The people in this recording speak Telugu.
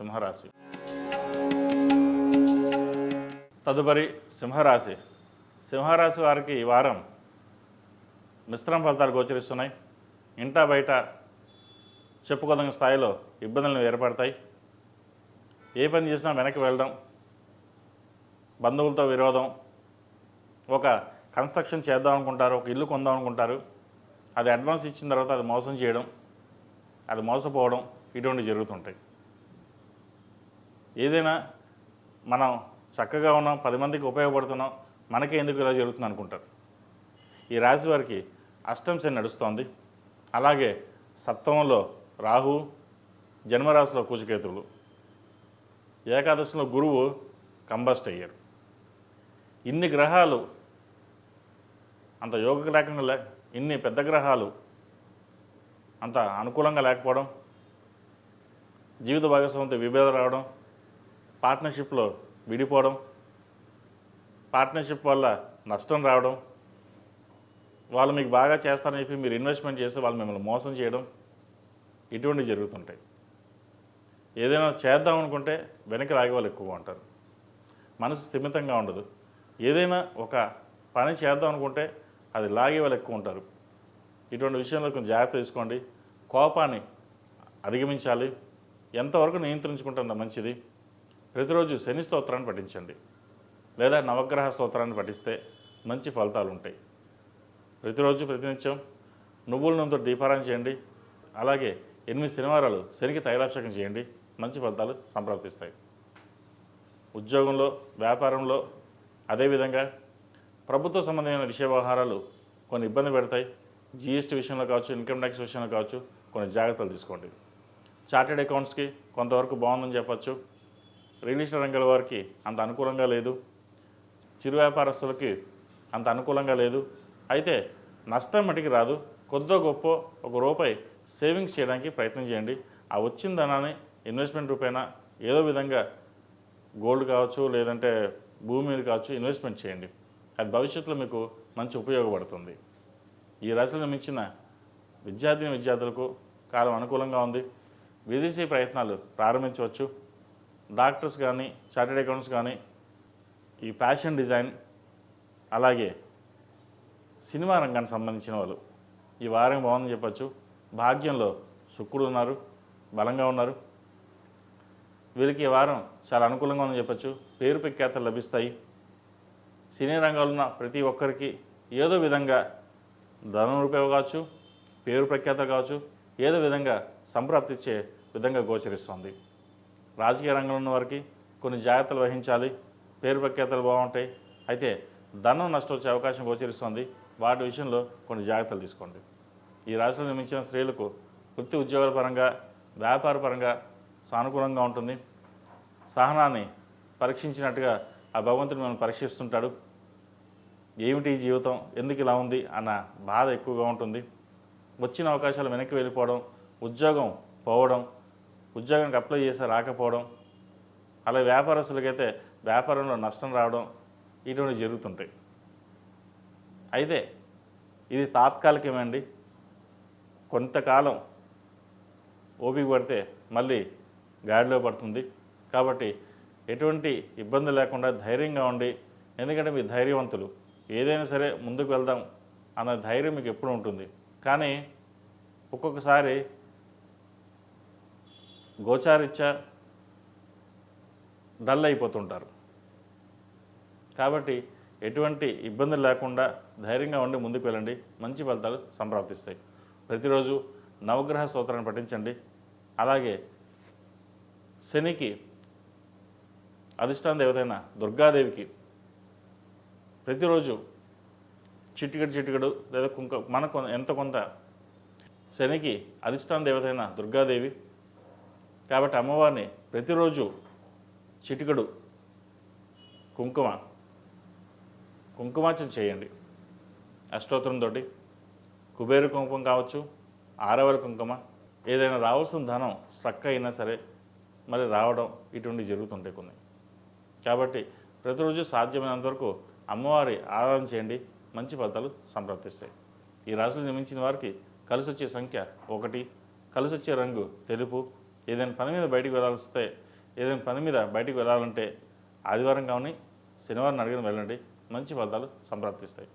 సింహరాశి. తదుపరి సింహరాశి. సింహరాశి వారికి ఈ వారం మిశ్రమ ఫలితాలు గోచరిస్తున్నాయి. ఇంటా బయట చెప్పుకోదగిన స్థాయిలో ఇబ్బందులు ఏర్పడతాయి. ఏ పని చేసినా వెనక్కి వెళ్ళడం బంధువులతో విరోధం ఒక కన్స్ట్రక్షన్ చేద్దాం అనుకుంటారు ఒక ఇల్లు కొందాం అనుకుంటారు. అది అడ్వాన్స్ ఇచ్చిన తర్వాత అది మోసం చేయడం అది మోసపోవడం ఇటువంటివి జరుగుతుంటాయి. ఏదైనా మనం చక్కగా ఉన్నాం పది మందికి ఉపయోగపడుతున్నాం మనకే ఎందుకు ఇలా జరుగుతుంది అనుకుంటారు. ఈ రాశి వారికి అష్టం శని నడుస్తోంది. అలాగే సప్తమంలో రాహు జన్మరాశిలో కూచికేతువులు ఏకాదశిలో గురువు కంబస్ట్ అయ్యారు. ఇన్ని గ్రహాలు అంత యోగ లేకుండా లే ఇన్ని పెద్ద గ్రహాలు అంత అనుకూలంగా లేకపోవడం జీవిత భాగస్వామితో విభేదం రావడం పార్ట్నర్షిప్లో విడిపోవడం పార్ట్నర్షిప్ వల్ల నష్టం రావడం వాళ్ళు మీకు బాగా చేస్తారని చెప్పి మీరు ఇన్వెస్ట్మెంట్ చేస్తే వాళ్ళు మిమ్మల్ని మోసం చేయడం ఇటువంటివి జరుగుతుంటాయి. ఏదైనా చేద్దాం అనుకుంటే వెనక లాగే వాళ్ళు ఎక్కువగా ఉంటారు. మనసు స్థిమితంగా ఉండదు. ఏదైనా ఒక పని చేద్దాం అనుకుంటే అది లాగే వాళ్ళు ఎక్కువ ఉంటారు. ఇటువంటి విషయంలో కొంచెం జాగ్రత్త తీసుకోండి. కోపాన్ని అధిగమించాలి. ఎంతవరకు నియంత్రించుకుంటుందో మంచిది. ప్రతిరోజు శని స్తోత్రాన్ని పఠించండి. లేదా నవగ్రహ స్తోత్రాన్ని పఠిస్తే మంచి ఫలితాలు ఉంటాయి ప్రతిరోజు ప్రతినిత్యం నువ్వుల నూనెతో దీపారాయణ చేయండి. అలాగే ఎనిమిది శనివారాలు శనికి తైలాభిషేకం చేయండి. మంచి ఫలితాలు సంప్రాప్తిస్తాయి ఉద్యోగంలో వ్యాపారంలో అదేవిధంగా ప్రభుత్వ సంబంధమైన విషయ వ్యవహారాలు కొన్ని ఇబ్బంది పెడతాయి. జిఎస్టీ విషయంలో కావచ్చు ఇన్కమ్ ట్యాక్స్ విషయంలో కావచ్చు కొన్ని జాగ్రత్తలు తీసుకోండి. చార్టెడ్ అకౌంట్స్కి కొంతవరకు బాగుందని చెప్పచ్చు. రియల్ ఎస్టేట్ రంగాల వారికి అంత అనుకూలంగా లేదు. చిరు వ్యాపారస్తులకి అంత అనుకూలంగా లేదు. అయితే నష్టం మటుకి రాదు. కొద్దో గొప్ప ఒక రూపాయి సేవింగ్స్ చేయడానికి ప్రయత్నం చేయండి. ఆ వచ్చిన ధనాన్ని ఇన్వెస్ట్మెంట్ రూపేణా ఏదో విధంగా గోల్డ్ కావచ్చు లేదంటే భూమి కావచ్చు ఇన్వెస్ట్మెంట్ చేయండి. అది భవిష్యత్తులో మీకు మంచి ఉపయోగపడుతుంది. ఈ రాశిలో మించిన విద్యార్థిని విద్యార్థులకు కాలం అనుకూలంగా ఉంది. విదేశీ ప్రయత్నాలు ప్రారంభించవచ్చు. డాక్టర్స్ కానీ చార్టెడ్ అకౌంట్స్ కానీ ఈ ఫ్యాషన్ డిజైన్ అలాగే సినిమా రంగానికి సంబంధించిన వాళ్ళు ఈ వారం బాగుందని చెప్పచ్చు. భాగ్యంలో శుక్రుడు ఉన్నారు బలంగా ఉన్నారు. వీరికి ఈ వారం చాలా అనుకూలంగా ఉందని చెప్పచ్చు. పేరు ప్రఖ్యాతలు లభిస్తాయి. సినీ రంగంలో ఉన్న ప్రతి ఒక్కరికి ఏదో విధంగా ధనం రూపాయి కావచ్చు పేరు ప్రఖ్యాత కావచ్చు ఏదో విధంగా సంప్రాప్తిచ్చే విధంగా గోచరిస్తుంది. రాజకీయ రంగంలో ఉన్న వారికి కొన్ని జాగ్రత్తలు వహించాలి. పేరు ప్రఖ్యాతలు బాగుంటాయి. అయితే ధనం నష్టం వచ్చే అవకాశం గోచరిస్తుంది. వాటి విషయంలో కొన్ని జాగ్రత్తలు తీసుకోండి. ఈ రాశిలో నిర్మించిన స్త్రీలకు వృత్తి ఉద్యోగాల పరంగా వ్యాపార పరంగా సానుకూలంగా ఉంటుంది. సహనాన్ని పరీక్షించినట్టుగా ఆ భగవంతుడు మనం పరీక్షిస్తుంటాడు. ఏమిటి జీవితం? ఎందుకు ఇలా ఉంది? అన్న బాధ ఎక్కువగా ఉంటుంది. వచ్చిన అవకాశాలు వెనక్కి వెళ్ళిపోవడం ఉద్యోగం పోవడం ఉద్యోగానికి అప్లై చేస్తే రాకపోవడం అలాగే వ్యాపారస్తులకైతే వ్యాపారంలో నష్టం రావడం ఇటువంటి జరుగుతుంటాయి. అయితే ఇది తాత్కాలికమండి కొంతకాలం ఓపిక పడితే మళ్ళీ గాడిలో పడుతుంది. కాబట్టి ఎటువంటి ఇబ్బంది లేకుండా ధైర్యంగా ఉండి ఎందుకంటే మీ ధైర్యవంతులు ఏదైనా సరే ముందుకు వెళ్దాం అన్న ధైర్యం మీకు ఎప్పుడు ఉంటుంది. కానీ ఒక్కొక్కసారి గోచారిత్యా డల్ అయిపోతుంటారు కాబట్టి ఎటువంటి ఇబ్బందులు లేకుండా ధైర్యంగా ఉండి ముందుకు వెళ్ళండి. మంచి ఫలితాలు సంప్రాప్తిస్తాయి. ప్రతిరోజు నవగ్రహ స్తోత్రాన్ని పఠించండి. అలాగే శనికి అధిష్టాన దేవతైన దుర్గాదేవికి ప్రతిరోజు చిటికడు చిటికడు లేదా కుంక మన కొంత ఎంత కొంత శనికి అధిష్టాన దేవతైన దుర్గాదేవి కాబట్టి అమ్మవారిని ప్రతిరోజు చిటికడు కుంకుమ కుంకుమార్చన చేయండి. అష్టోత్తరంతో కుబేరు కుంకుమ కావచ్చు ఆరవల కుంకుమ ఏదైనా రావాల్సిన ధనం స్ట్రక్ అయినా సరే మరి రావడం ఇటువంటి జరుగుతుంటాయి కొన్ని. కాబట్టి ప్రతిరోజు సాధ్యమైనంత వరకు అమ్మవారి ఆరాధన చేయండి మంచి ఫలితాలు సంప్రాప్తిస్తాయి ఈ రాశులు నిర్మించిన వారికి కలిసి వచ్చే సంఖ్య ఒకటి కలిసి వచ్చే రంగు తెలుపు ఏదైనా పని మీద బయటికి వెళ్ళాల్సి వస్తే ఏదైనా పని మీద బయటికి వెళ్ళాలంటే ఆదివారం కానీ శనివారం అడిగిన వెళ్ళండి. మంచి ఫలితాలు సంప్రాప్తిస్తాయి.